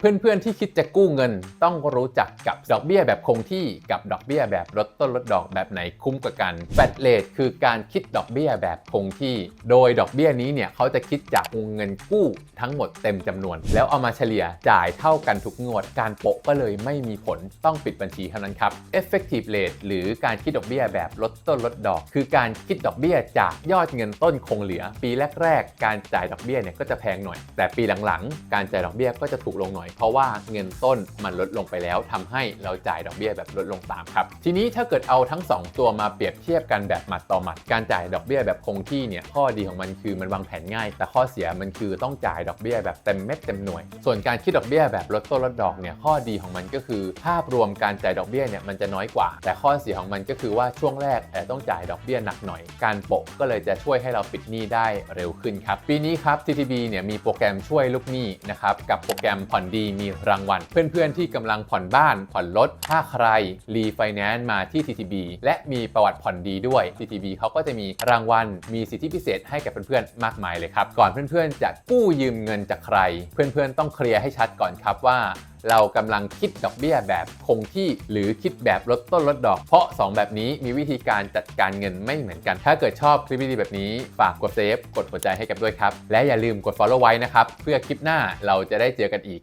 เพื่อนๆที่คิดจะกู้เงินต้องรู้จักกับดอกเบี้ยแบบคงที่กับดอกเบี้ยแบบลดต้นลดดอกแบบไหนคุ้มกว่ากันแฟลตเลทคือการคิดดอกเบี้ยแบบคงที่ โดยดอกเบี้ยนี้เนี่ยเขาจะคิดจากวงเงินกู้ทั้งหมดเต็มจำนวน แล้วเอามาเฉลี่ยจ่ายเท่ากันทุกงวด การโปะก็เลยไม่มีผลต้องปิดบัญชีเท่านั้นครับ effective rate หรือการคิดดอกเบี้ยแบบลดต้นลดดอก คือการคิดดอกเบี้ยจากยอดเงินต้นคงเหลือ ปีแรก ๆ การจ่ายดอกเบี้ยเนี่ยก็จะแพงหน่อย แต่ปีหลังๆ การจ่ายดอกเบี้ยก็จะถูกลงหน่อยเพราะว่าเงินต้นมันลดลงไปแล้วทำให้เราจ่ายดอกเบี้ยแบบลดลงตามครับ ทีนี้ถ้าเกิดเอาทั้ง 2 ตัวมาเปรียบเทียบกันแบบหมัดต่อหมัด การจ่ายดอกเบี้ยแบบคงที่เนี่ยข้อดีของมันคือมันวางแผนง่าย แต่ข้อเสียมันคือต้องจ่ายดอกเบี้ยแบบเต็มเม็ดเต็มหน่วย ส่วนการคิดดอกเบี้ยแบบลดต้นลดดอกเนี่ยข้อดีของมันก็คือ ภาพรวมการจ่ายดอกเบี้ยเนี่ยมันจะน้อยกว่า แต่ข้อเสียของมันก็คือว่าช่วงแรกอาจจะต้องจ่ายดอกเบี้ยหนักหน่อย การโปะก็เลยจะช่วยให้เราปิดหนี้ได้เร็วขึ้นครับปีนี้ครับ TTB เนี่ยมีโปรแกรมช่วยลูกหนี้นะครับกับโปรแกรมผ่อนดีมีรางวัล เพื่อนๆที่กำลังผ่อนบ้าน ผ่อนรถถ้าใครรีไฟแนนซ์มาที่ TTB และมีประวัติผ่อนดีด้วย TTB เขาก็จะมีรางวัล มีสิทธิพิเศษให้กับเพื่อนๆมากมายเลยครับ ก่อนเพื่อนๆจะกู้ยืมเงินจากใคร เพื่อนๆต้องเคลียร์ให้ชัดก่อนครับว่าเรากำลังคิดดอกเบี้ยแบบคงที่หรือคิดแบบลดต้นลดดอก เพราะ 2 แบบนี้มีวิธีการจัดการเงินไม่เหมือนกัน ถ้าเกิดชอบคลิปวิดีแบบนี้ ฝากกดเซฟกดหัวใจให้กับด้วยครับ และอย่าลืมกด follow ไว้นะครับ เพื่อคลิปหน้าเราจะได้เจอกันอีก